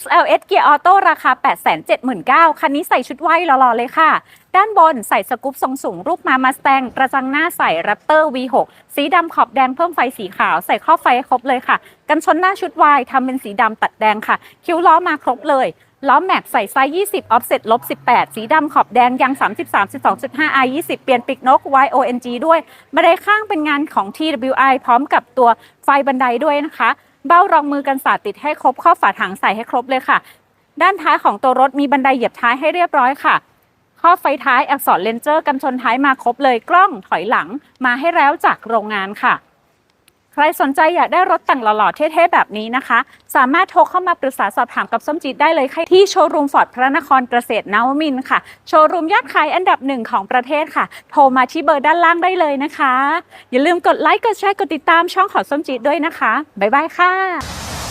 XLS เกียร์ออโต้ราคา 879,000 คันนี้ใส่ชุดไว้หล่อๆเลยค่ะ ด้านบนใส่สกู๊ปทรงสูง รูปมามาสแตงกระจังหน้าใส่แรปเตอร์ V6 สีดำขอบแดงเพิ่มไฟสีขาว ใส่ครอบไฟครบเลยค่ะ กันชนหน้าชุดวายทำเป็นสีดำตัดแดงค่ะ คิ้วล้อมาครบเลย ล้อแม็กใส่ไซส์ 20 ออฟเซ็ตลบ 18 สีดำขอบแดงยาง 33 12.5 i 20 เปลี่ยนปีกนก YONG ด้วยบันไดข้างเป็นงานของ TWI พร้อมกับตัวไฟบันไดด้วยนะคะ เบ้ารองมือกันสาดติดให้ครบข้อฝาถังใส่ให้ครบเลยค่ะ ด้านท้ายของตัวรถมีบันไดเหยียบท้ายให้เรียบร้อยค่ะข้อไฟท้ายอักษรเลนเจอร์กันชนท้ายมาครบเลยกล้องถอยหลังมาให้แล้วจากโรงงานค่ะ ใครสนใจอยากได้รถแต่งหล่อๆ เท่ๆ แบบนี้นะคะ สามารถโทรเข้ามาปรึกษาสอบถามกับส้มจีดได้เลยค่ะที่โชว์รูมฟอร์ดพระนครเกษตรนวมินค่ะ โชว์รูมยอดขายอันดับหนึ่งของประเทศค่ะ โทรมาที่เบอร์ด้านล่างได้เลยนะคะ อย่าลืมกดไลค์กดแชร์กดติดตามช่องของส้มจีดด้วยนะคะบ๊ายบายค่ะ